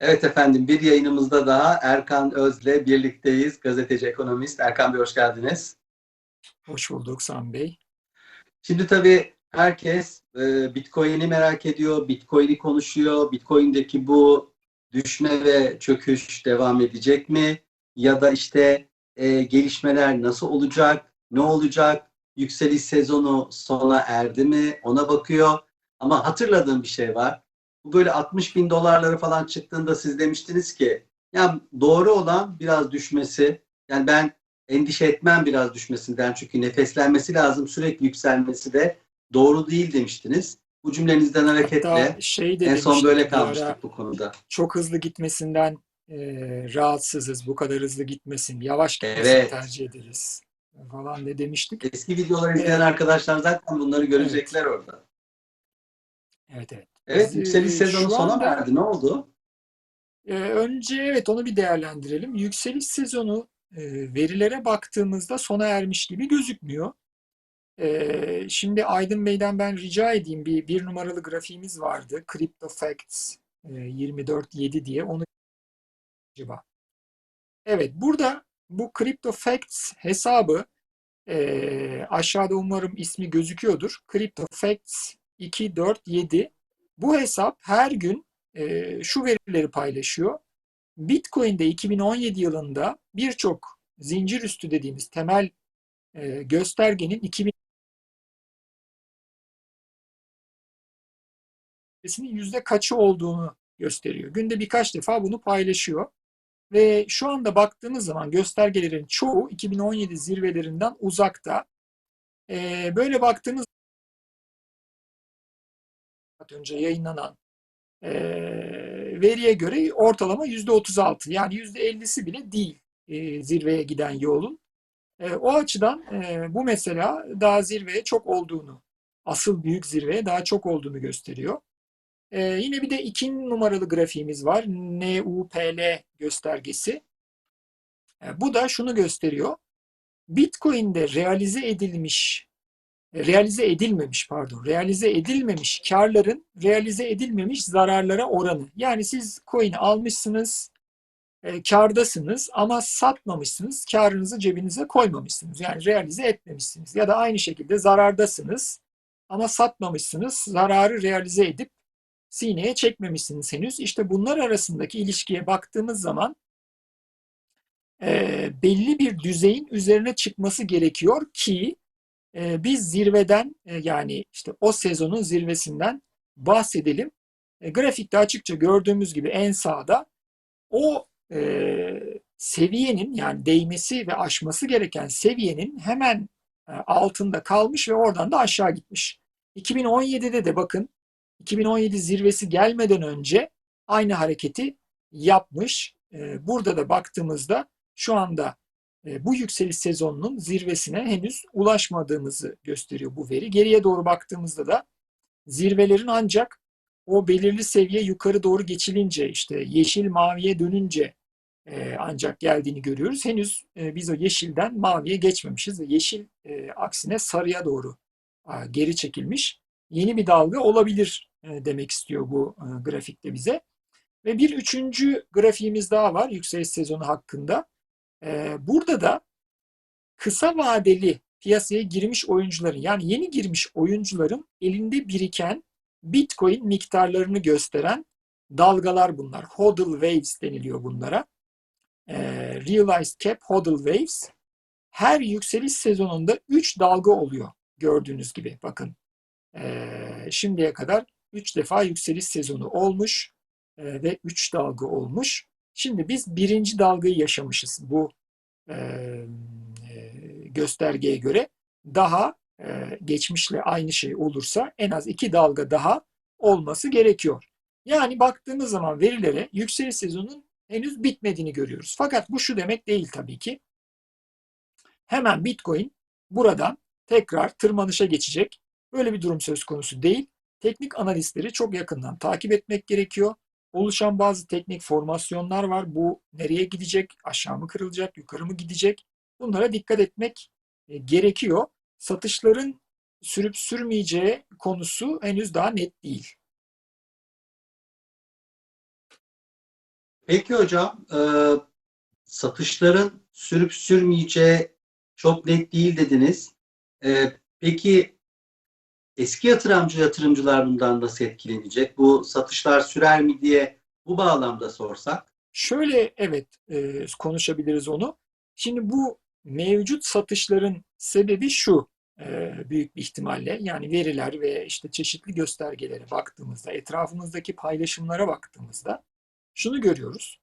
Evet efendim bir yayınımızda daha Erkan Öz'le birlikteyiz. Gazeteci, ekonomist. Erkan Bey hoş geldiniz. Hoş bulduk Sami Bey. Şimdi tabii herkes e, Bitcoin'i merak ediyor, Bitcoin'i konuşuyor. Bitcoin'deki bu düşme ve çöküş devam edecek mi? Ya da işte e, gelişmeler nasıl olacak, ne olacak? Yükseliş sezonu sona erdi mi? Ona bakıyor. Ama hatırladığım bir şey var. Bu böyle 60 bin dolarları falan çıktığında siz demiştiniz ki ya doğru olan biraz düşmesi. Yani ben endişe etmem biraz düşmesinden çünkü nefeslenmesi lazım sürekli yükselmesi de doğru değil demiştiniz. Bu cümlenizden hareketle Hatta şey de en son böyle bir ara, kalmıştık bu konuda. çok hızlı gitmesinden e, rahatsızız. Bu kadar hızlı gitmesin. Yavaş gitmesini Evet. tercih ederiz falan ne demiştik. Eski videoları izleyen Evet. arkadaşlar zaten bunları görecekler orada. Evet evet. Evet Biz, yükseliş sezonu şu sona verdi. Ne oldu? E, önce evet onu bir değerlendirelim. Yükseliş sezonu e, verilere baktığımızda sona ermiş gibi gözükmüyor. E, şimdi Aydın Bey'den ben rica edeyim bir bir numaralı grafiğimiz vardı. Crypto Facts e, 24.7 diye onu acaba. Evet burada bu Crypto Facts hesabı e, aşağıda umarım ismi gözüküyordur. Crypto Facts 247 bu hesap her gün e, şu verileri paylaşıyor. Bitcoin'de 2017 yılında birçok zincir üstü dediğimiz temel e, göstergenin 2000 yüzde kaçı olduğunu gösteriyor. Günde birkaç defa bunu paylaşıyor. Ve şu anda baktığımız zaman göstergelerin çoğu 2017 zirvelerinden uzakta. E, böyle baktığımız önce yayınlanan e, veriye göre ortalama %36 yani %50'si bile değil e, zirveye giden yolun. E, o açıdan e, bu mesela daha zirveye çok olduğunu, asıl büyük zirveye daha çok olduğunu gösteriyor. E, yine bir de iki numaralı grafiğimiz var. NUPL göstergesi. E, bu da şunu gösteriyor. Bitcoin'de realize edilmiş realize edilmemiş pardon realize edilmemiş karların realize edilmemiş zararlara oranı. Yani siz coin almışsınız e, kardasınız ama satmamışsınız karınızı cebinize koymamışsınız. Yani realize etmemişsiniz. Ya da aynı şekilde zarardasınız ama satmamışsınız zararı realize edip sineye çekmemişsiniz henüz. İşte bunlar arasındaki ilişkiye baktığımız zaman e, belli bir düzeyin üzerine çıkması gerekiyor ki e, biz zirveden e, yani işte o sezonun zirvesinden bahsedelim. E, grafikte açıkça gördüğümüz gibi en sağda o e, seviyenin yani değmesi ve aşması gereken seviyenin hemen e, altında kalmış ve oradan da aşağı gitmiş. 2017'de de bakın 2017 zirvesi gelmeden önce aynı hareketi yapmış. E, burada da baktığımızda şu anda bu yükseliş sezonunun zirvesine henüz ulaşmadığımızı gösteriyor bu veri. Geriye doğru baktığımızda da zirvelerin ancak o belirli seviye yukarı doğru geçilince işte yeşil maviye dönünce e, ancak geldiğini görüyoruz. Henüz e, biz o yeşilden maviye geçmemişiz ve yeşil e, aksine sarıya doğru geri çekilmiş. Yeni bir dalga olabilir demek istiyor bu grafikte bize. Ve bir üçüncü grafiğimiz daha var yükseliş sezonu hakkında. Ee, burada da kısa vadeli piyasaya girmiş oyuncuların yani yeni girmiş oyuncuların elinde biriken Bitcoin miktarlarını gösteren dalgalar bunlar. Hodl waves deniliyor bunlara. Ee, realized cap hodl waves. Her yükseliş sezonunda 3 dalga oluyor gördüğünüz gibi. Bakın ee, şimdiye kadar 3 defa yükseliş sezonu olmuş ee, ve 3 dalga olmuş. Şimdi biz birinci dalgayı yaşamışız bu e, göstergeye göre. Daha e, geçmişle aynı şey olursa en az iki dalga daha olması gerekiyor. Yani baktığımız zaman verilere yükseliş sezonunun henüz bitmediğini görüyoruz. Fakat bu şu demek değil tabii ki. Hemen Bitcoin buradan tekrar tırmanışa geçecek. Böyle bir durum söz konusu değil. Teknik analistleri çok yakından takip etmek gerekiyor oluşan bazı teknik formasyonlar var. Bu nereye gidecek? Aşağı mı kırılacak? Yukarı mı gidecek? Bunlara dikkat etmek e, gerekiyor. Satışların sürüp sürmeyeceği konusu henüz daha net değil. Peki hocam, e, satışların sürüp sürmeyeceği çok net değil dediniz. E, peki eski yatırımcı yatırımcılar bundan nasıl etkilenecek? Bu satışlar sürer mi diye bu bağlamda sorsak? Şöyle evet e, konuşabiliriz onu. Şimdi bu mevcut satışların sebebi şu e, büyük bir ihtimalle yani veriler ve işte çeşitli göstergelere baktığımızda, etrafımızdaki paylaşımlara baktığımızda şunu görüyoruz.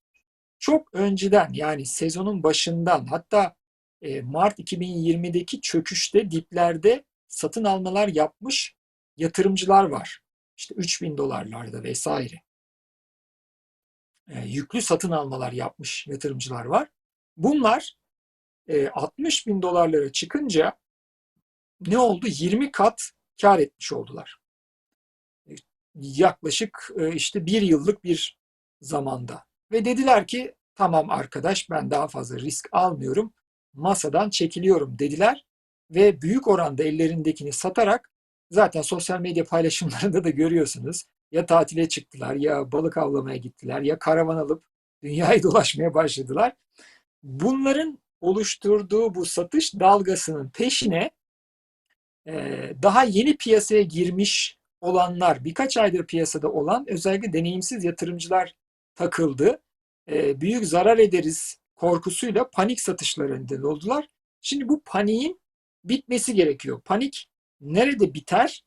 Çok önceden yani sezonun başından hatta e, Mart 2020'deki çöküşte diplerde satın almalar yapmış yatırımcılar var. İşte 3000 dolarlarda vesaire. E, yüklü satın almalar yapmış yatırımcılar var. Bunlar e, 60 bin dolarlara çıkınca ne oldu? 20 kat kar etmiş oldular. E, yaklaşık e, işte bir yıllık bir zamanda. Ve dediler ki tamam arkadaş ben daha fazla risk almıyorum. Masadan çekiliyorum dediler. Ve büyük oranda ellerindekini satarak zaten sosyal medya paylaşımlarında da görüyorsunuz. Ya tatile çıktılar ya balık avlamaya gittiler ya karavan alıp dünyayı dolaşmaya başladılar. Bunların oluşturduğu bu satış dalgasının peşine daha yeni piyasaya girmiş olanlar, birkaç aydır piyasada olan özellikle deneyimsiz yatırımcılar takıldı. Büyük zarar ederiz korkusuyla panik satışlarında oldular. Şimdi bu paniğin bitmesi gerekiyor. Panik nerede biter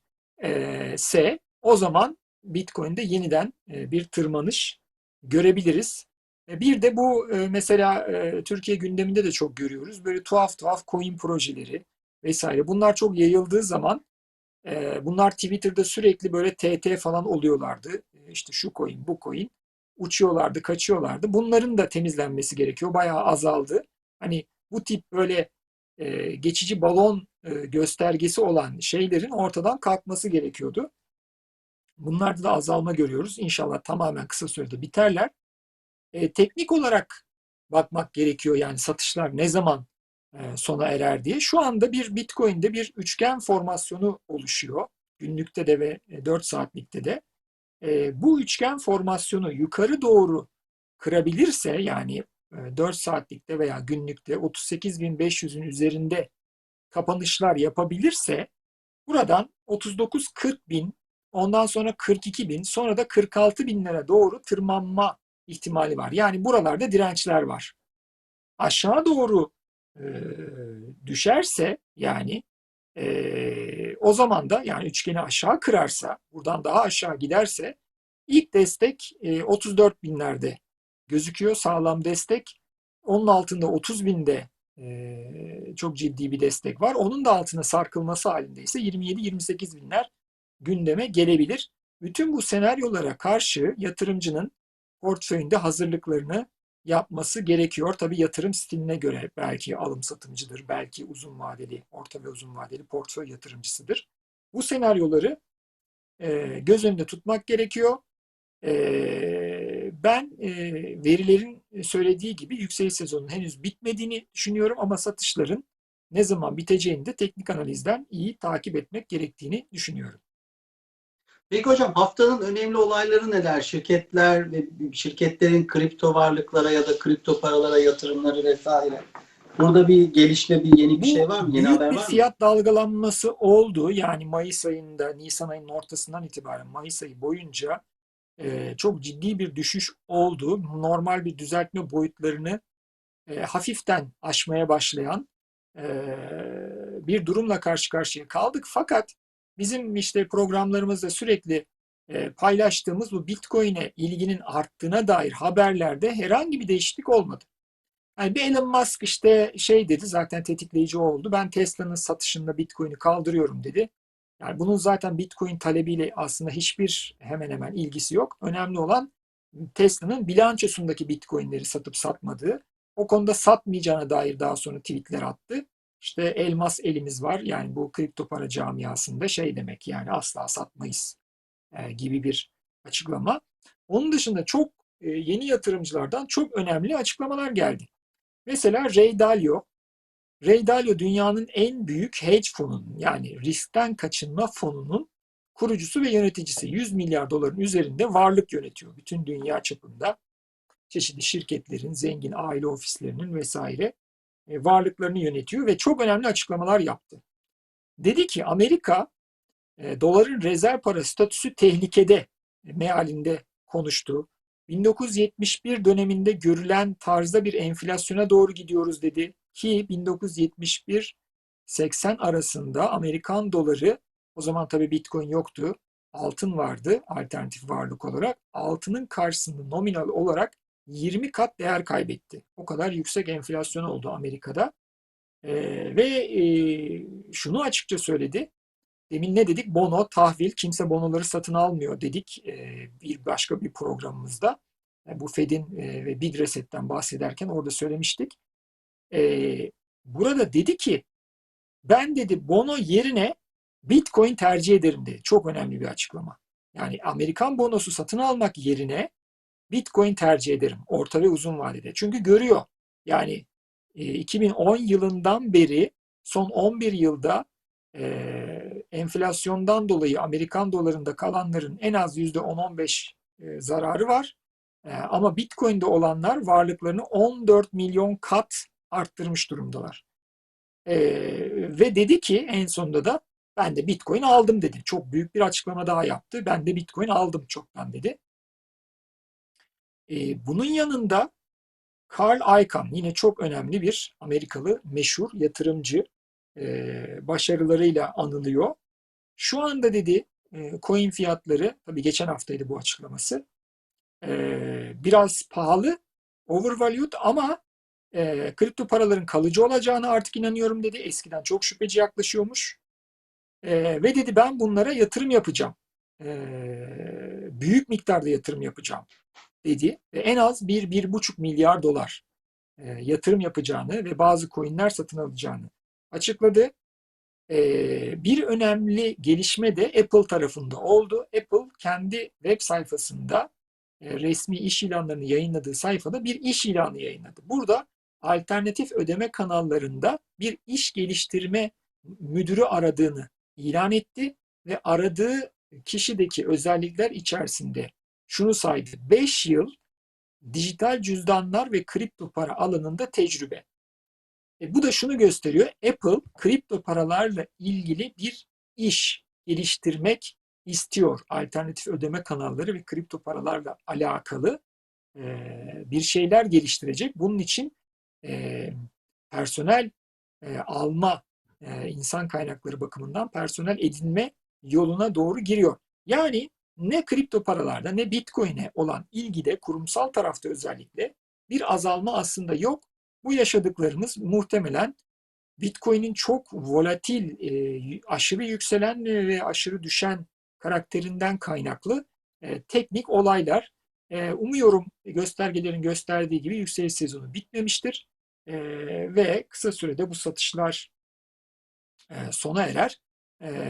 ise o zaman Bitcoin'de yeniden bir tırmanış görebiliriz. Bir de bu mesela Türkiye gündeminde de çok görüyoruz. Böyle tuhaf tuhaf coin projeleri vesaire. Bunlar çok yayıldığı zaman bunlar Twitter'da sürekli böyle TT falan oluyorlardı. İşte şu coin, bu coin. Uçuyorlardı, kaçıyorlardı. Bunların da temizlenmesi gerekiyor. Bayağı azaldı. Hani bu tip böyle geçici balon göstergesi olan şeylerin ortadan kalkması gerekiyordu. Bunlarda da azalma görüyoruz. İnşallah tamamen kısa sürede biterler. E, teknik olarak bakmak gerekiyor yani satışlar ne zaman e, sona erer diye. Şu anda bir Bitcoin'de bir üçgen formasyonu oluşuyor. Günlükte de ve 4 saatlikte de. E, bu üçgen formasyonu yukarı doğru kırabilirse yani e, 4 saatlikte veya günlükte 38.500'ün üzerinde kapanışlar yapabilirse buradan 39-40 bin ondan sonra 42 bin sonra da 46 binlere doğru tırmanma ihtimali var. Yani buralarda dirençler var. Aşağı doğru e, düşerse yani e, o zaman da yani üçgeni aşağı kırarsa buradan daha aşağı giderse ilk destek e, 34 binlerde gözüküyor sağlam destek. Onun altında 30 binde e, çok ciddi bir destek var. Onun da altına sarkılması halinde ise 27-28 binler gündeme gelebilir. Bütün bu senaryolara karşı yatırımcının portföyünde hazırlıklarını yapması gerekiyor. Tabii yatırım stiline göre belki alım satımcıdır, belki uzun vadeli, orta ve uzun vadeli portföy yatırımcısıdır. Bu senaryoları e, göz önünde tutmak gerekiyor. E, ben e, verilerin söylediği gibi yükseliş sezonunun henüz bitmediğini düşünüyorum ama satışların ne zaman biteceğini de teknik analizden iyi takip etmek gerektiğini düşünüyorum. Peki hocam haftanın önemli olayları neler? Şirketler ve şirketlerin kripto varlıklara ya da kripto paralara yatırımları vesaire. Burada bir gelişme, bir yeni bir şey var mı? Yeni büyük haber bir var mı? fiyat dalgalanması oldu. Yani Mayıs ayında, Nisan ayının ortasından itibaren Mayıs ayı boyunca e, çok ciddi bir düşüş oldu. Normal bir düzeltme boyutlarını e, hafiften aşmaya başlayan e, bir durumla karşı karşıya kaldık. Fakat bizim işte programlarımızda sürekli e, paylaştığımız bu Bitcoin'e ilginin arttığına dair haberlerde herhangi bir değişiklik olmadı. Yani bir Elon Musk işte şey dedi zaten tetikleyici oldu. Ben Tesla'nın satışında Bitcoin'i kaldırıyorum dedi. Yani bunun zaten Bitcoin talebiyle aslında hiçbir hemen hemen ilgisi yok. Önemli olan Tesla'nın bilançosundaki Bitcoin'leri satıp satmadığı. O konuda satmayacağına dair daha sonra tweetler attı. İşte elmas elimiz var. Yani bu kripto para camiasında şey demek yani asla satmayız e, gibi bir açıklama. Onun dışında çok e, yeni yatırımcılardan çok önemli açıklamalar geldi. Mesela Ray Dalio. Ray Dalio dünyanın en büyük hedge fonunun yani riskten kaçınma fonunun kurucusu ve yöneticisi. 100 milyar doların üzerinde varlık yönetiyor bütün dünya çapında. çeşitli şirketlerin, zengin aile ofislerinin vesaire e, varlıklarını yönetiyor ve çok önemli açıklamalar yaptı. Dedi ki Amerika e, doların rezerv para statüsü tehlikede e, mealinde konuştu. 1971 döneminde görülen tarzda bir enflasyona doğru gidiyoruz dedi ki 1971 80 arasında Amerikan doları o zaman tabii Bitcoin yoktu. Altın vardı alternatif varlık olarak. Altının karşısında nominal olarak 20 kat değer kaybetti. O kadar yüksek enflasyon oldu Amerika'da. Ee, ve e, şunu açıkça söyledi. Demin ne dedik? Bono, tahvil. Kimse bonoları satın almıyor dedik e, bir başka bir programımızda. E, bu Fed'in e, ve Big Reset'ten bahsederken orada söylemiştik. E, burada dedi ki ben dedi bono yerine Bitcoin tercih ederim dedi. Çok önemli bir açıklama. Yani Amerikan bonosu satın almak yerine Bitcoin tercih ederim orta ve uzun vadede. Çünkü görüyor. Yani e, 2010 yılından beri son 11 yılda e, enflasyondan dolayı Amerikan dolarında kalanların en az %10-15 e, zararı var. E, ama Bitcoin'de olanlar varlıklarını 14 milyon kat arttırmış durumdalar. E, ve dedi ki en sonunda da ben de Bitcoin aldım dedi. Çok büyük bir açıklama daha yaptı. Ben de Bitcoin aldım çoktan dedi. E, bunun yanında Carl Icahn yine çok önemli bir Amerikalı meşhur yatırımcı e, başarılarıyla anılıyor. Şu anda dedi e, coin fiyatları tabii geçen haftaydı bu açıklaması e, biraz pahalı overvalued ama e, kripto paraların kalıcı olacağını artık inanıyorum dedi. Eskiden çok şüpheci yaklaşıyormuş. E, ve dedi ben bunlara yatırım yapacağım. E, büyük miktarda yatırım yapacağım dedi. Ve en az 1-1,5 milyar dolar e, yatırım yapacağını ve bazı coinler satın alacağını açıkladı. E, bir önemli gelişme de Apple tarafında oldu. Apple kendi web sayfasında e, resmi iş ilanlarını yayınladığı sayfada bir iş ilanı yayınladı. Burada alternatif ödeme kanallarında bir iş geliştirme müdürü aradığını ilan etti ve aradığı kişideki özellikler içerisinde şunu saydı. 5 yıl dijital cüzdanlar ve kripto para alanında tecrübe. E bu da şunu gösteriyor. Apple kripto paralarla ilgili bir iş geliştirmek istiyor. Alternatif ödeme kanalları ve kripto paralarla alakalı e, bir şeyler geliştirecek. Bunun için e, personel e, alma, e, insan kaynakları bakımından personel edinme yoluna doğru giriyor. Yani ne kripto paralarda ne bitcoin'e olan ilgide kurumsal tarafta özellikle bir azalma aslında yok. Bu yaşadıklarımız muhtemelen Bitcoin'in çok volatil, e, aşırı yükselen ve aşırı düşen karakterinden kaynaklı e, teknik olaylar. E, umuyorum göstergelerin gösterdiği gibi yükseliş sezonu bitmemiştir ve kısa sürede bu satışlar sona erer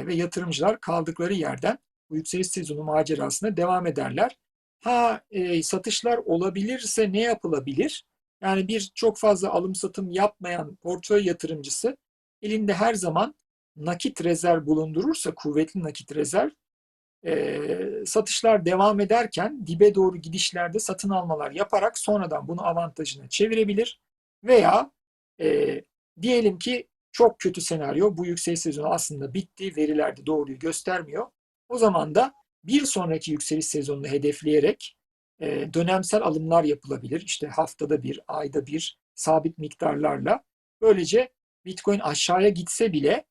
ve yatırımcılar kaldıkları yerden bu yükseliş sezonu macerasına devam ederler. Ha satışlar olabilirse ne yapılabilir? Yani bir çok fazla alım satım yapmayan portföy yatırımcısı elinde her zaman nakit rezerv bulundurursa, kuvvetli nakit rezerv, e, satışlar devam ederken dibe doğru gidişlerde satın almalar yaparak sonradan bunu avantajına çevirebilir. Veya e, diyelim ki çok kötü senaryo, bu yükseliş sezonu aslında bitti, veriler de doğruyu göstermiyor. O zaman da bir sonraki yükseliş sezonunu hedefleyerek e, dönemsel alımlar yapılabilir. İşte haftada bir, ayda bir sabit miktarlarla. Böylece Bitcoin aşağıya gitse bile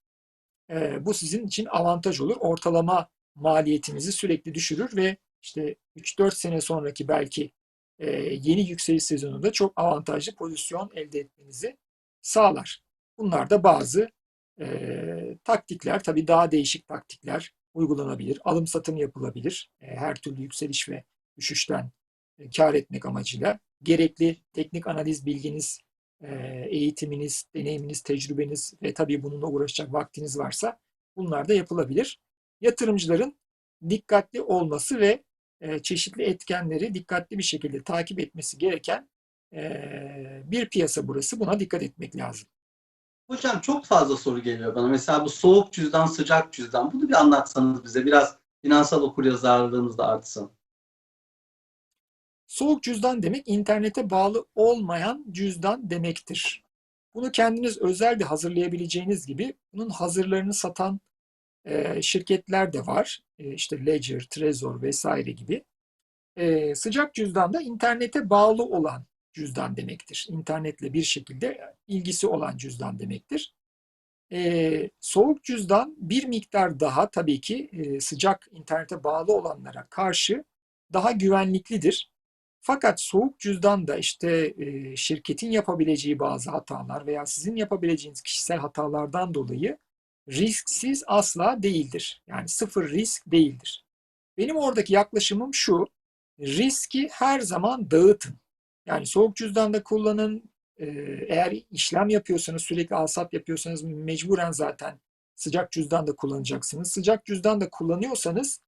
e, bu sizin için avantaj olur. Ortalama maliyetinizi sürekli düşürür ve işte 3-4 sene sonraki belki yeni yükseliş sezonunda çok avantajlı pozisyon elde etmenizi sağlar. Bunlar da bazı e, taktikler, tabii daha değişik taktikler uygulanabilir. Alım satım yapılabilir. E, her türlü yükseliş ve düşüşten e, kar etmek amacıyla gerekli teknik analiz bilginiz, e, eğitiminiz, deneyiminiz, tecrübeniz ve tabii bununla uğraşacak vaktiniz varsa bunlar da yapılabilir. Yatırımcıların dikkatli olması ve e, çeşitli etkenleri dikkatli bir şekilde takip etmesi gereken bir piyasa burası. Buna dikkat etmek lazım. Hocam çok fazla soru geliyor bana. Mesela bu soğuk cüzdan, sıcak cüzdan. Bunu bir anlatsanız bize. Biraz finansal okuryazarlığımız da artsın. Soğuk cüzdan demek internete bağlı olmayan cüzdan demektir. Bunu kendiniz özel de hazırlayabileceğiniz gibi bunun hazırlarını satan e, şirketler de var. E, işte Ledger, Trezor vesaire gibi. E, sıcak cüzdan da internete bağlı olan cüzdan demektir. İnternetle bir şekilde ilgisi olan cüzdan demektir. E, soğuk cüzdan bir miktar daha tabii ki e, sıcak internete bağlı olanlara karşı daha güvenliklidir. Fakat soğuk cüzdan da işte e, şirketin yapabileceği bazı hatalar veya sizin yapabileceğiniz kişisel hatalardan dolayı risksiz asla değildir. Yani sıfır risk değildir. Benim oradaki yaklaşımım şu, riski her zaman dağıtın. Yani soğuk cüzdanda kullanın, e, eğer işlem yapıyorsanız, sürekli alsat yapıyorsanız mecburen zaten sıcak cüzdan da kullanacaksınız. Sıcak cüzdan da kullanıyorsanız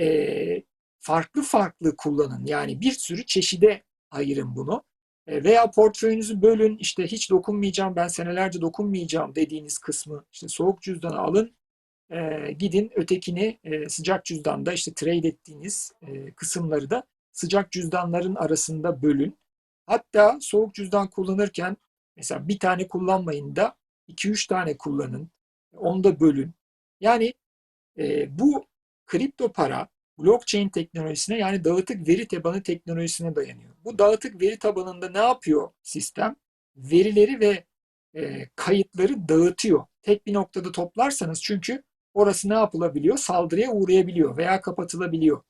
e, farklı farklı kullanın. Yani bir sürü çeşide ayırın bunu. E, Veya portföyünüzü bölün. İşte hiç dokunmayacağım, ben senelerce dokunmayacağım dediğiniz kısmı işte soğuk cüzdana alın. E, gidin ötekini e, sıcak cüzdanda işte trade ettiğiniz e, kısımları da sıcak cüzdanların arasında bölün. Hatta soğuk cüzdan kullanırken mesela bir tane kullanmayın da 2-3 tane kullanın. Onu da bölün. Yani bu kripto para blockchain teknolojisine yani dağıtık veri tabanı teknolojisine dayanıyor. Bu dağıtık veri tabanında ne yapıyor sistem? Verileri ve e, kayıtları dağıtıyor. Tek bir noktada toplarsanız çünkü orası ne yapılabiliyor? Saldırıya uğrayabiliyor veya kapatılabiliyor.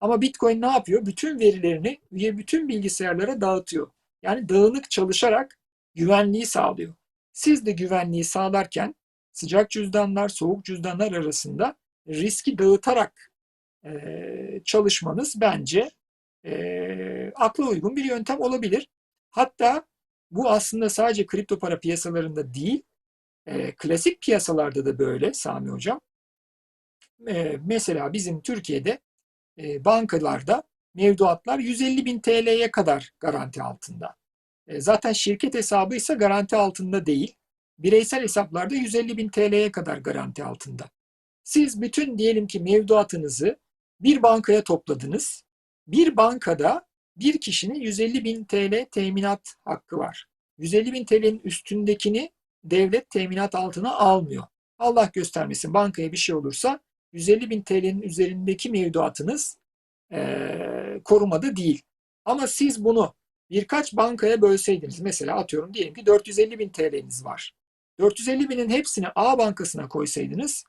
Ama Bitcoin ne yapıyor? Bütün verilerini ve bütün bilgisayarlara dağıtıyor. Yani dağınık çalışarak güvenliği sağlıyor. Siz de güvenliği sağlarken sıcak cüzdanlar, soğuk cüzdanlar arasında riski dağıtarak çalışmanız bence e, akla uygun bir yöntem olabilir. Hatta bu aslında sadece kripto para piyasalarında değil, e, klasik piyasalarda da böyle Sami Hocam. E, mesela bizim Türkiye'de e, bankalarda mevduatlar 150 bin TL'ye kadar garanti altında. E, zaten şirket hesabı ise garanti altında değil. Bireysel hesaplarda 150 bin TL'ye kadar garanti altında. Siz bütün diyelim ki mevduatınızı bir bankaya topladınız. Bir bankada bir kişinin 150 bin TL teminat hakkı var. 150 bin TL'nin üstündekini devlet teminat altına almıyor. Allah göstermesin bankaya bir şey olursa 150 bin TL'nin üzerindeki mevduatınız e, korumada değil. Ama siz bunu birkaç bankaya bölseydiniz mesela atıyorum diyelim ki 450 bin TL'niz var. 450 binin hepsini A bankasına koysaydınız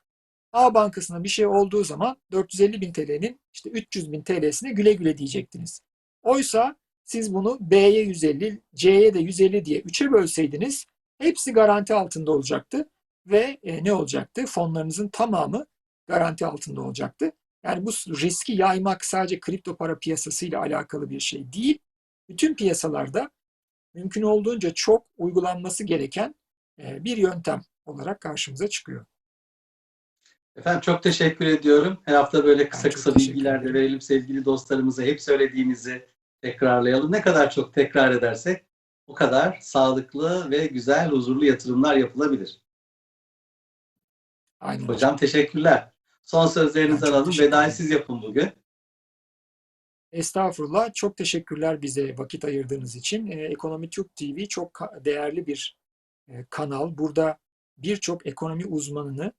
A bankasına bir şey olduğu zaman 450 bin TL'nin işte 300 bin TL'sine güle güle diyecektiniz. Oysa siz bunu B'ye 150, C'ye de 150 diye 3'e bölseydiniz hepsi garanti altında olacaktı ve e, ne olacaktı? Fonlarınızın tamamı garanti altında olacaktı. Yani bu riski yaymak sadece kripto para piyasasıyla alakalı bir şey değil. Bütün piyasalarda mümkün olduğunca çok uygulanması gereken e, bir yöntem olarak karşımıza çıkıyor. Efendim çok teşekkür ediyorum. Her hafta böyle kısa Ben kısa bilgiler de verelim sevgili dostlarımıza. Hep söylediğimizi tekrarlayalım. Ne kadar çok tekrar edersek o kadar sağlıklı ve güzel, huzurlu yatırımlar yapılabilir. Aynen hocam. Hocam teşekkürler. Son sözlerinizi alalım. Vedayı siz yapın bugün. Estağfurullah. Çok teşekkürler bize vakit ayırdığınız için. Ee, Ekonomi Türk TV çok değerli bir e, kanal. Burada birçok ekonomi uzmanını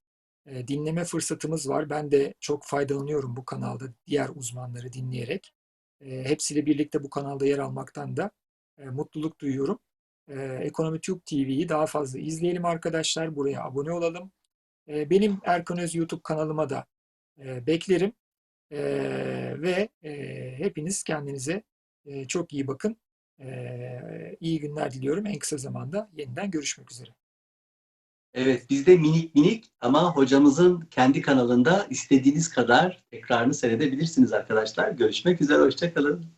dinleme fırsatımız var. Ben de çok faydalanıyorum bu kanalda diğer uzmanları dinleyerek. E, Hepsiyle birlikte bu kanalda yer almaktan da e, mutluluk duyuyorum. E, Ekonomi Türk TV'yi daha fazla izleyelim arkadaşlar. Buraya abone olalım. E, Benim Erkan Öz YouTube kanalıma da e, beklerim. Ve e, hepiniz kendinize e, çok iyi bakın. İyi günler diliyorum. En kısa zamanda yeniden görüşmek üzere. Evet biz de minik minik ama hocamızın kendi kanalında istediğiniz kadar tekrarını seyredebilirsiniz arkadaşlar. Görüşmek üzere. Hoşçakalın.